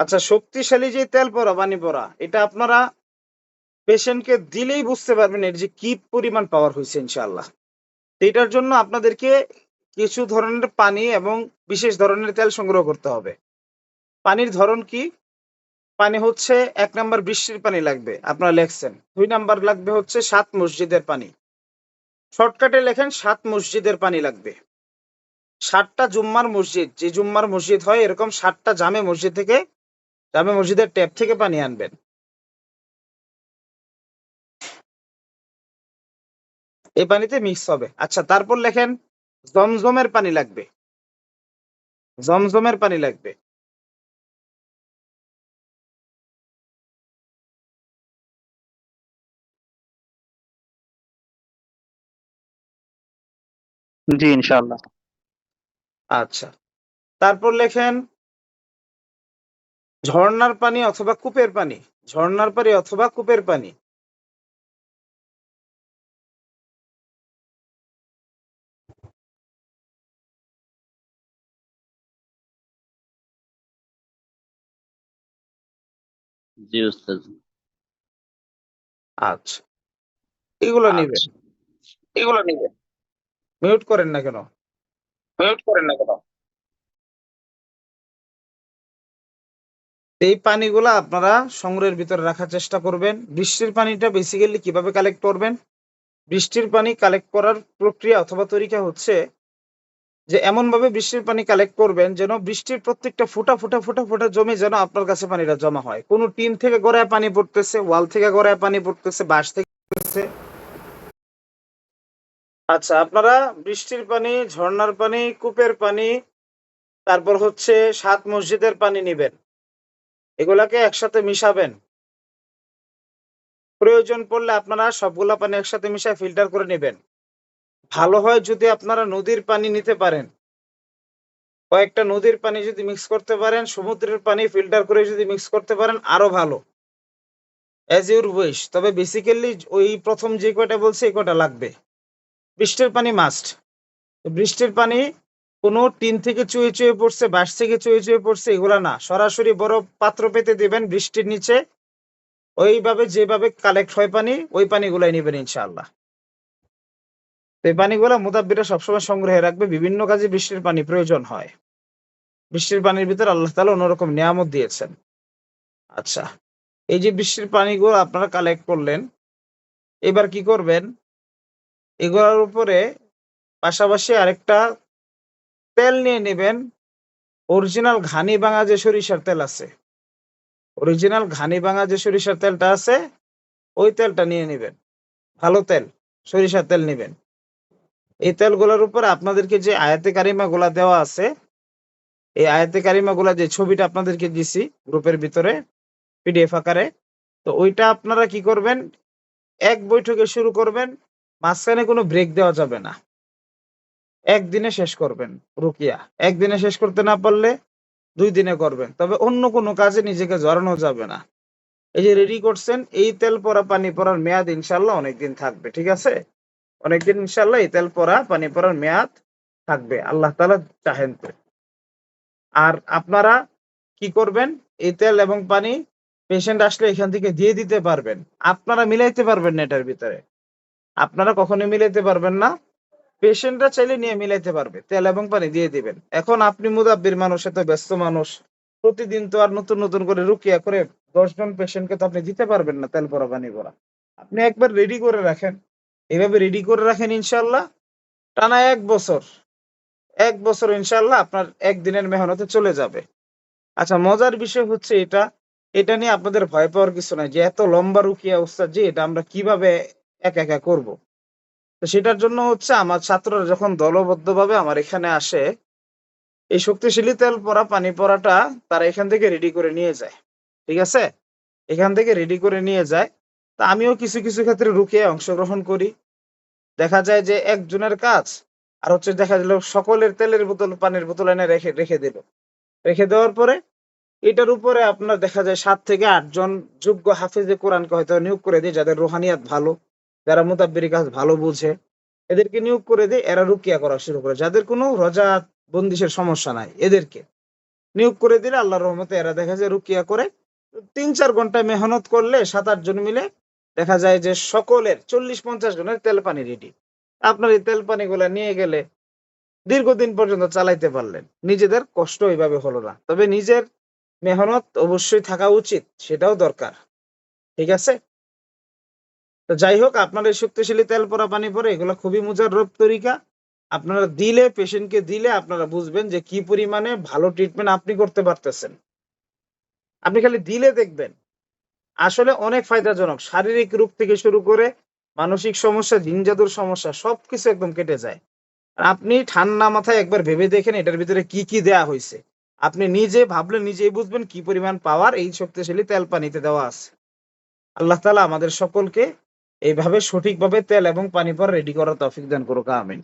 আচ্ছা শক্তিশালী যে তেল পরা পানি পরা এটা আপনারা পেশেন্টকে দিলেই বুঝতে পারবেন এর যে কি পরিমাণ পাওয়ার হয়েছে ইনশাল্লাহ এটার জন্য আপনাদেরকে কিছু ধরনের পানি এবং বিশেষ ধরনের তেল সংগ্রহ করতে হবে। পানির ধরন কি? পানি হচ্ছে এক নম্বর বৃষ্টির পানি লাগবে, আপনারা লেখছেন। দুই নাম্বার লাগবে হচ্ছে সাত মসজিদের পানি। শর্টকাটে লেখেন, সাত মসজিদের পানি লাগবে। সাতটা জুম্মার মসজিদ, যে জুম্মার মসজিদ হয় এরকম সাতটা জামে মসজিদ থেকে জামে মসজিদের ট্যাপ থেকে পানি আনবেন। এই পানিতে মিক্স হবে। আচ্ছা তারপর লেখেন জমজমের পানি লাগবে। জমজমের পানি লাগবে। জি ইনশাআল্লাহ। আচ্ছা তারপর লেখেন ঝর্ণার পানি অথবা কূপের পানি ঝর্ণার পানি অথবা কূপের পানি। জি উস্তাদ। আচ্ছা। এগুলো নিবেন। এগুলো নিবে মিউট করেন না কেন? মিউট করেন না কেন? এই পানিগুলা আপনারা সংগ্রহের ভিতরে রাখার চেষ্টা করবেন। বৃষ্টির পানিটা বেসিক্যালি কীভাবে কালেক্ট করবেন? বৃষ্টির পানি কালেক্ট করার প্রক্রিয়া অথবা তরিকা হচ্ছে যে এমন ভাবে বৃষ্টির পানি কালেক্ট করবেন যেন বৃষ্টির প্রত্যেকটা ফুটা ফুটা ফুটা ফুটা জমে যেন আপনার কাছে পানিটা জমা হয়। কোনো টিন থেকে গড়ায় পানি পড়তেছে, ওয়াল থেকে গড়ায় পানি পড়তেছে, বাঁশ থেকে আচ্ছা আপনারা বৃষ্টির পানি, ঝর্ণার পানি, কূপের পানি, তারপর হচ্ছে সাত মসজিদের পানি নিবেন। এগুলাকে একসাথে মিশাবেন। প্রয়োজন পড়লে আপনারা সবগুলা পানি একসাথে মিশায় ফিল্টার করে নেবেন। ভালো হয় যদি আপনারা নদীর পানি নিতে পারেন। কয়েকটা নদীর পানি যদি মিক্স করতে পারেন, সমুদ্রের পানি ফিল্টার করে যদি মিক্স করতে পারেন, আরও ভালো। অ্যাজ ইউর উইশ তবে বেসিক্যালি ওই প্রথম যে কয়টা বলছে, এই কয়টা লাগবে। বৃষ্টির পানি মাস্ট বৃষ্টির পানি কোনো টিন থেকে চুয়ে চুয়ে পড়ছে, বাঁশ থেকে চুয়ে চুয়ে পড়ছে, এগুলা না। সরাসরি বড় পাত্র পেতে দিবেন বৃষ্টির নিচে। ওইভাবে যেভাবে কালেক্ট হয় পানি, ওই পানিগুলাই নেবেন ইনশাআল্লাহ। তো এই পানিগুলো মুদাব্বিরা সবসময় সংগ্রহে রাখবে। বিভিন্ন কাজে বৃষ্টির পানি প্রয়োজন হয়। বৃষ্টির পানির ভিতরে আল্লাহ তালা অন্যরকম নিয়ামত দিয়েছেন। আচ্ছা এই যে বৃষ্টির পানিগুলো আপনারা কালেক্ট করলেন, এবার কি করবেন? এগুলোর উপরে পাশাপাশি আরেকটা তেল নিয়ে নেবেন। অরিজিনাল ঘানি ভাঙা যে সরিষার তেল আছে অরিজিনাল ঘানি ভাঙা যে সরিষার তেলটা আছে, ওই তেলটা নিয়ে নেবেন। ভালো তেল, সরিষার তেল নেবেন। এই তেলগুলোর উপর আপনাদেরকে যে আয়াতে কারিমা গুলা দেওয়া আছে, এই আয়াতে কারিমা গুলা যে ছবিটা আপনাদেরকে দিছি গ্রুপের ভিতরে, পিডিএফ আকারে, তো ওইটা আপনারা কি করবেন? এক বৈঠকে শুরু করবেন, মাঝখানে কোনো ব্রেক দেওয়া যাবে না। একদিনে শেষ করবেন, রুকিয়া। একদিনে শেষ করতে না পারলে দুই দিনে করবেন। তবে অন্য কোনো কাজে নিজেকে জড়ানো যাবে না। এই যে রেডি করছেন, এই তেল পরা, পানি পরার মেয়াদ ইনশাল্লাহ অনেকদিন থাকবে, ঠিক আছে? অনেকদিন ইনশাল্লাহ এই তেল পরা, পানি পরার মেয়াদ থাকবে, আল্লাহ তালা চাহেন তো। আর আপনারা কি করবেন? এই তেল এবং পানি পেশেন্ট আসলে এখান থেকে দিয়ে দিতে পারবেন। আপনারা মিলাইতে পারবেন না এটার ভিতরে। আপনারা কখনোই মিলাইতে পারবেন না। পেশেন্টরা চাইলে নিয়ে মিলাইতে পারবে। তেল এবং পানি দিয়ে দিবেন। এখন আপনি মুদাব্বির মানুষ, এত ব্যস্ত মানুষ, প্রতিদিন তো আর নতুন নতুন করে রুকিয়া করে দশজন পেশেন্টকে তো আপনি দিতে পারবেন না তেল পরা পানি পরা আপনি একবার রেডি করে রাখেন। এভাবে রেডি করে রাখেন ইনশাল্লাহ টানা এক বছর। এক বছর ইনশাল্লাহ আপনার একদিনের মেহনতে চলে যাবে। আচ্ছা মজার বিষয় হচ্ছে এটা। এটা নিয়ে আপনাদের ভয় পাওয়ার কিছু নাই যে এত লম্বা রুকিয়া উস্তাদ যে এটা আমরা কীভাবে একা একা করব। তো সেটার জন্য হচ্ছে আমার ছাত্ররা যখন দলবদ্ধভাবে আমার এখানে আসে, এই শক্তিশালী তেল পরা, পানি পরাটা তারা এখান থেকে রেডি করে নিয়ে যায়, ঠিক আছে? এখান থেকে রেডি করে নিয়ে যায়। তা আমিও কিছু কিছু ক্ষেত্রে রুকিয়ে অংশগ্রহণ করি। দেখা যায় যে একজনের কাজ আর হচ্ছে দেখা গেল সকলের তেলের বোতল, পানির বোতল এনে রেখে রেখে দিল। রেখে দেওয়ার পরে এটার উপরে আপনার দেখা যায় সাত থেকে আটজন যোগ্য হাফিজে কোরআনকে হয়তো নিয়োগ করে দিই যাদের রোহানিয়াত ভালো। যারা মুতাব্বিরি কাজ ভালো বুঝে, এদেরকে নিয়োগ করে দিয়ে এরা রুকিয়া করা শুরু করে। যাদের কোনো রজা বন্দিশের সমস্যা নাই, এদেরকে নিয়োগ করে দিলে আল্লাহর রহমতে এরা দেখা যায় রুকিয়া করে। তিন চার ঘণ্টা মেহনত করলে সাত আট জন মিলে দেখা যায় যে সকলের চল্লিশ পঞ্চাশ জনের তেল পানি রেডি আপনার এই তেল পানিগুলা নিয়ে গেলে দীর্ঘদিন পর্যন্ত চালাইতে পারলেন। নিজেদের কষ্ট এইভাবে হলো না। তবে নিজের মেহনত অবশ্যই থাকা উচিত, সেটাও দরকার। ঠিক আছে? তো যাই হোক, আপনার এই শক্তিশালী তেল পরা পানি পরে এগুলো খুবই মুজাররব তরিকা। আপনারা দিলে পেশেন্টকে দিলে আপনারা বুঝবেন যে কি পরিমাণে ভালো ট্রিটমেন্ট আপনি করতে পারতেছেন। আপনি খালি দিলে দেখবেন। আসলে অনেক ফায়দাজনক। শারীরিক রোগ থেকে শুরু করে মানসিক সমস্যা জিন জাদুর সমস্যা, সবকিছু একদম কেটে যায়। আর আপনি ঠান্ডা মাথায় একবার ভেবে দেখেন এটার ভিতরে কি কি দেয়া হয়েছে। আপনি নিজে ভাবলে নিজেই বুঝবেন কি পরিমাণ পাওয়ার এই শক্তিশালী তেল পানিতে দেওয়া আছে। আল্লাহ তালা আমাদের সকলকে এইভাবে সঠিকভাবে তেল এবং পানি পর রেডি করার তৌফিক দান করুক আমিন।